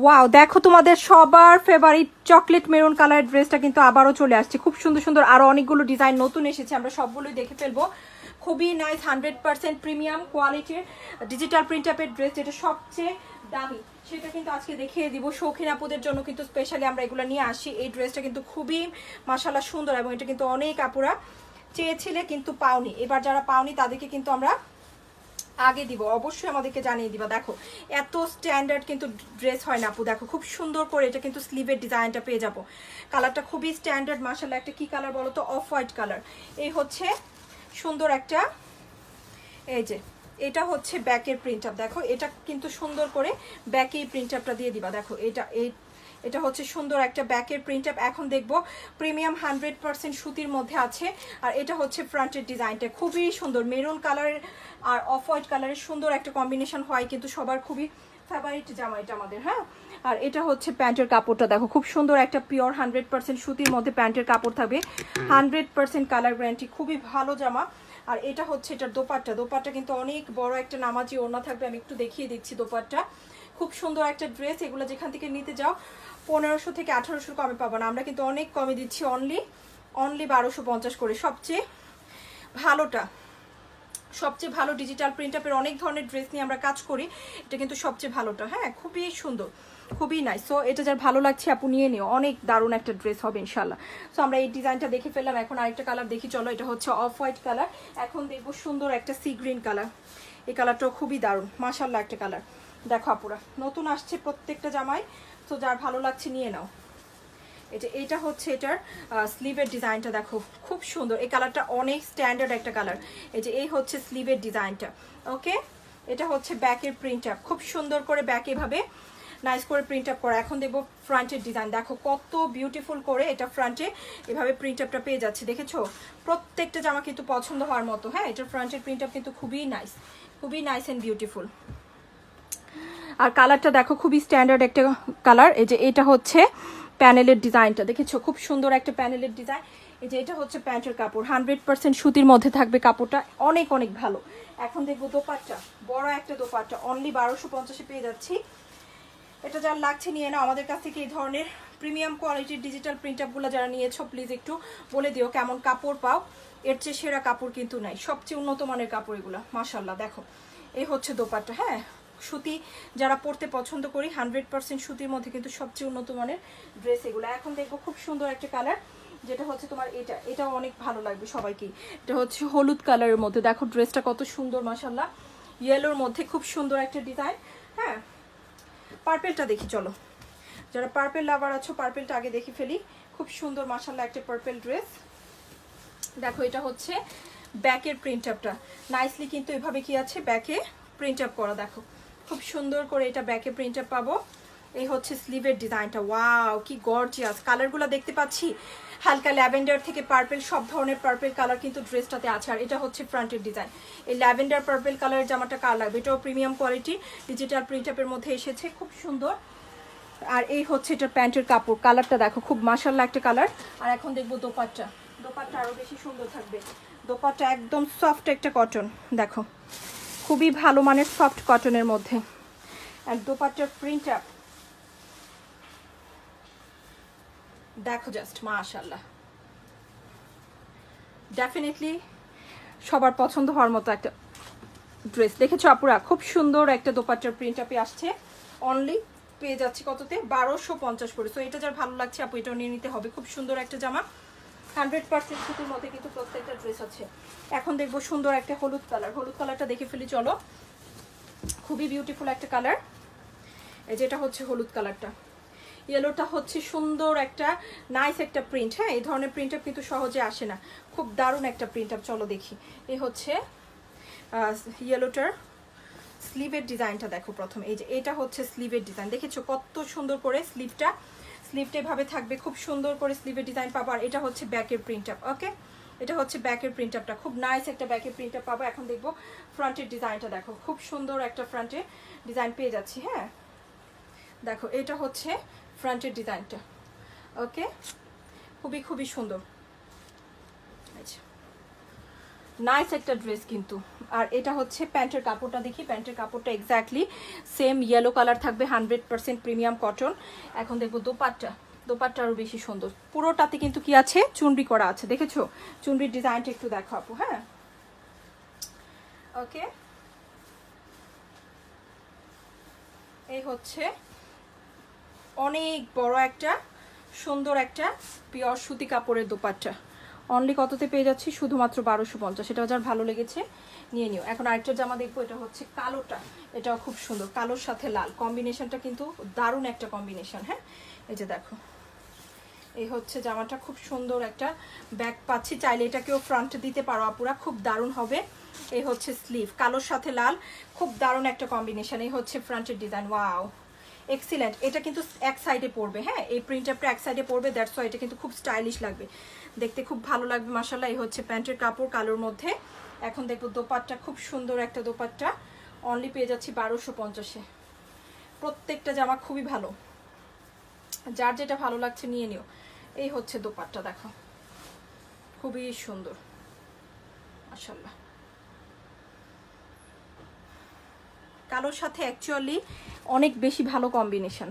Wow দেখো তোমাদের সবার ফেভারিট চকলেট মেরুন কালারের ড্রেসটা কিন্তু আবারও চলে আসছে। খুব সুন্দর সুন্দর আরও অনেকগুলো ডিজাইন নতুন এসেছে, আমরা সবগুলোই দেখে ফেলব। খুবই নাইস হান্ড্রেড পার্সেন্ট প্রিমিয়াম কোয়ালিটির ডিজিটাল প্রিন্ট আপের ড্রেস যেটা সবচেয়ে দামি, সেটা কিন্তু আজকে দেখিয়ে দিব। শৌখিন আপুদের জন্য কিন্তু স্পেশালি আমরা এগুলো নিয়ে আসি। এই ড্রেসটা কিন্তু খুবই মাসাল্লাহ সুন্দর এবং এটা কিন্তু অনেক আপুরা চেয়েছিলে কিন্তু পাওনি। এবার যারা পাওনি, তাদেরকে কিন্তু আমরা আগে দিব, অবশ্যই আমাদেরকে জানিয়ে দিবা। দেখো, এত স্ট্যান্ডার্ড কিন্তু ড্রেস হয় না আপু। দেখো, খুব সুন্দর করে এটা কিন্তু স্লিভের ডিজাইনটা পেয়ে যাব। কালারটা খুবই স্ট্যান্ডার্ড মার্শাল্লাহ একটা কি কালার বলো তো? অফ হোয়াইট কালার এই হচ্ছে সুন্দর একটা, এই যে, এটা হচ্ছে ব্যাকের প্রিন্ট আপ দেখো, এটা কিন্তু সুন্দর করে ব্যাকে প্রিন্ট আপটা দিয়ে দিবা। দেখো, এটা, এই এটা হচ্ছে সুন্দর একটা ব্যাকের প্রিন্ট আপ এখন দেখব প্রিমিয়াম হান্ড্রেড পার্সেন্ট সুতির মধ্যে আছে। আর এটা হচ্ছে ফ্রন্টের ডিজাইনটা খুবই সুন্দর। মেরুন কালারের আর অফ হোয়াইট কালারের সুন্দর একটা কম্বিনেশন হয়, কিন্তু সবার খুবই ফেভারিট জামা এটা আমাদের হ্যাঁ? আর এটা হচ্ছে প্যান্টের কাপড়টা। দেখো, খুব সুন্দর একটা পিওর হান্ড্রেড পার্সেন্ট সুতির মধ্যে প্যান্টের কাপড় থাকবে। হান্ড্রেড পার্সেন্ট কালার গ্যারান্টি খুবই ভালো জামা। আর এটা হচ্ছে এটার দোপাট্টা। দোপাট্টা কিন্তু অনেক বড় একটা নামাজি ওড়না থাকবে। আমি একটু দেখিয়ে দিচ্ছি দোপাট্টা। খুব সুন্দর একটা ড্রেস এগুলো যেখান থেকে নিতে যাও, পনেরোশো থেকে আঠারোশো কমে পাবো না। আমরা কিন্তু অনেক কমে দিচ্ছি অনলি অনলি বারোশো পঞ্চাশ করে। সবচেয়ে ভালোটা, সবচেয়ে ভালো ডিজিটাল প্রিন্ট আপের অনেক ধরনের ড্রেস নিয়ে আমরা কাজ করি, এটা কিন্তু সবচেয়ে ভালোটা। হ্যাঁ খুবই সুন্দর, খুবই নাই সো এটা যার ভালো লাগছে, আপু, নিয়ে নিও। অনেক দারুণ একটা ড্রেস হবে ইনশাল্লাহ সো আমরা এই ডিজাইনটা দেখে ফেললাম। এখন আরেকটা কালার দেখি। চলো, এটা হচ্ছে অফ হোয়াইট কালার এখন দেখব সুন্দর একটা সি গ্রিন কালার এই কালারটাও খুবই দারুণ। মাসাল্লাহ একটা কালার দেখো আপুরা, নতুন আসছে প্রত্যেকটা জামাই, তো যার ভালো লাগছে নিয়ে নাও। এটা এটা হচ্ছে এটার স্লিভের ডিজাইনটা দেখো, খুব সুন্দর। এই কালারটা অনেক স্ট্যান্ডার্ড একটা কালার এই যে এই হচ্ছে স্লিভের ডিজাইনটা ওকে এটা হচ্ছে ব্যাকের প্রিন্ট আপ খুব সুন্দর করে ব্যাক এভাবে নাইস করে প্রিন্ট আপ করা। এখন দেখব ফ্রন্টের ডিজাইন দেখো কত বিউটিফুল করে এটা ফ্রন্টে এভাবে প্রিন্ট আপটা পেয়ে যাচ্ছে, দেখেছ? প্রত্যেকটা জামা কিন্তু পছন্দ হওয়ার মতো। হ্যাঁ এটার ফ্রন্টের প্রিন্ট আপ কিন্তু খুবই নাইস খুবই নাইস অ্যান্ড বিউটিফুল আর কালারটা দেখো, খুবই স্ট্যান্ডার্ড একটা কালার। এই যে এটা হচ্ছে প্যানেলের ডিজাইনটা। দেখেছ? খুব সুন্দর একটা প্যানেলের ডিজাইন। এই যে এটা হচ্ছে প্যান্টের কাপড়। হান্ড্রেড পার্সেন্ট সুতির মধ্যে থাকবে কাপড়টা। অনেক অনেক ভালো। এখন দেখব দোপাট্টা। বড় একটা দোপাট্টা। অনলি বারোশো পঞ্চাশে পেয়ে যাচ্ছি। এটা যার লাগছে নিয়ে না আমাদের কাছ থেকে এই ধরনের প্রিমিয়াম কোয়ালিটির ডিজিটাল প্রিন্ট আপগুলো যারা নিয়েছো প্লিজ একটু বলে দিও কেমন কাপড় পাও। এর চেয়ে সেরা কাপড় কিন্তু নাই। সবচেয়ে উন্নত মানের কাপড় এগুলো। মাসাল্লাহ দেখো। এই হচ্ছে দোপাট্টা হ্যাঁ? সুতি যারা পরতে পছন্দ করি হান্ড্রেড পার্সেন্ট সুতির মধ্যে কিন্তু সবচেয়ে উন্নত মানের ড্রেস এগুলো। এখন দেখব খুব সুন্দর একটা কালার যেটা হচ্ছে তোমার এটা, এটাও অনেক ভালো লাগবে সবাইকেই এটা হচ্ছে হলুদ কালারের মধ্যে। দেখো ড্রেসটা কত সুন্দর মাসাল্লাহ ইয়েলোর মধ্যে খুব সুন্দর একটা ডিজাইন হ্যাঁ? পার্পেলটা দেখি, চলো। যারা পার্পেল লাভার আছো পার্পেলটা আগে দেখি ফেলি। খুব সুন্দর মাসাল্লাহ একটা পার্পেল ড্রেস দেখো, এটা হচ্ছে ব্যাকের প্রিন্ট আপটা নাইসলি কিন্তু এভাবে কি আছে? ব্যাকে প্রিন্ট আপ করা, দেখো। খুব সুন্দর করে এটা ব্যাকে প্রিন্ট আপ পাবো। এই হচ্ছে স্লিভের ডিজাইনটা ওয়াও কি গর্জিয়াস কালারগুলো দেখতে পাচ্ছি? হালকা ল্যাভেন্ডার থেকে পার্পেল সব ধরনের পার্পেল কালার কিন্তু ড্রেসটাতে আছে। আর এটা হচ্ছে ফ্রন্টের ডিজাইন এই ল্যাভেন্ডার পার্পেল কালারের জামাটা কার লাগবে? এটাও প্রিমিয়াম কোয়ালিটি ডিজিটাল প্রিন্ট আপের মধ্যে এসেছে। খুব সুন্দর। আর এই হচ্ছে এটার প্যান্টের কাপড়। কালারটা দেখো, খুব মাসাল্লা একটা কালার আর এখন দেখব দোপাট্টা। দোপাট্টা আরও বেশি সুন্দর থাকবে। দোপাট্টা একদম সফট একটা কটন দেখো। খুবই ভালো মানের সফট কটনের মধ্যে। আর দোপাট্টার প্রিন্ট আপ দেখো জাস্ট মাশাল্লাহ ডেফিনেটলি সবার পছন্দ হওয়ার মতো একটা ড্রেস দেখেছ আপুরা? খুব সুন্দর একটা দোপাট্টার প্রিন্ট আপে আসছে। অনলি পেয়ে যাচ্ছে কততে? বারোশো পঞ্চাশ করে। সো এটা যার ভালো লাগছে আপু, এটাও নিয়ে নিতে হবে। খুব সুন্দর একটা জামা। হান্ড্রেড পার্সেন্ট সুতির মধ্যে কিন্তু প্রত্যেকটা ড্রেস আছে। এখন দেখব সুন্দর একটা হলুদ কালার হলুদ কালারটা দেখে ফেলি, চলো। খুবই বিউটিফুল একটা কালার এই যেটা হচ্ছে হলুদ কালারটা ইয়েলোটা হচ্ছে সুন্দর একটা নাইস একটা প্রিন্ট হ্যাঁ এই ধরনের প্রিন্ট আপ কিন্তু সহজে আসে না। খুব দারুণ একটা প্রিন্ট আপ চলো দেখি। এই হচ্ছে ইয়েলোটার স্লিভের ডিজাইনটা দেখো প্রথম। এই যে, এটা হচ্ছে স্লিভের ডিজাইন দেখেছ কত সুন্দর করে স্লিভটা স্লিভটা এভাবে থাকবে, খুব সুন্দর করে স্লিভের ডিজাইন পাবো, আর এটা হচ্ছে ব্যাকের প্রিন্ট আপ ওকে এটা হচ্ছে ব্যাকের প্রিন্ট আপটা খুব নাইস একটা ব্যাকের প্রিন্ট আপ পাবো। এখন দেখব ফ্রন্টের ডিজাইনটা দেখো, খুব সুন্দর একটা ফ্রন্টে ডিজাইন পেয়ে যাচ্ছি হ্যাঁ? দেখো, এটা হচ্ছে ফ্রন্টের ডিজাইনটা ওকে খুবই খুবই সুন্দর। আচ্ছা নাইস একটা ড্রেস কিন্তু। আর এটা হচ্ছে প্যান্টের কাপড়টা দেখি। প্যান্টের কাপড়টা এক্স্যাক্টলি সেম ইয়েলো কালার থাকবে হান্ড্রেড পার্সেন্ট প্রিমিয়াম কটন এখন দেখব দোপাট্টা। দোপাট্টা আরও বেশি সুন্দর। পুরোটাতে কিন্তু কি আছে? চুনরি করা আছে। দেখেছ? চুনরির ডিজাইনটা একটু দেখো আপু হ্যাঁ? ওকে এই হচ্ছে অনেক বড় একটা, সুন্দর একটা পিওর সুতি কাপড়ের দোপাট্টা। অনলি কততে পেয়ে যাচ্ছি? শুধুমাত্র বারোশো পঞ্চাশ। এটা যার ভালো লেগেছে, নিয়ে নিও। এখন আরেকটা জামা দেখব, এটা হচ্ছে কালোটা। এটাও খুব সুন্দর, কালোর সাথে লাল। কম্বিনেশনটা কিন্তু দারুণ একটা কম্বিনেশন হ্যাঁ? এই যে দেখো, এই হচ্ছে জামাটা খুব সুন্দর একটা ব্যাগ পাচ্ছি। চাইলে এটাকেও ফ্রন্ট দিতে পারো আপুরা, খুব দারুণ হবে। এই হচ্ছে স্লিভ কালোর সাথে লাল, খুব দারুণ একটা কম্বিনেশন এই হচ্ছে ফ্রন্টের ডিজাইন ওয়াও এক্সিলেন্ট এটা কিন্তু এক সাইডে পড়বে হ্যাঁ? এই প্রিন্টারটা এক সাইডে পড়বে দ্যাটস ওয়াই এটা কিন্তু খুব স্টাইলিশ লাগবে। দেখতে খুব ভালো লাগবে মাসাল্লাহ এই হচ্ছে প্যান্টের কাপড়, কালোর মধ্যে। এখন দেখব দোপাট্টা, খুব সুন্দর একটা দোপাট্টা। অনলি পেয়ে যাচ্ছি বারোশো পঞ্চাশে। প্রত্যেকটা জামা খুবই ভালো। যার যেটা ভালো লাগছে নিয়ে নিও। এই হচ্ছে দোপাট্টা, দেখো। খুবই সুন্দর। মাসাল্লাহ কালোর সাথে অ্যাকচুয়ালি অনেক বেশি ভালো কম্বিনেশন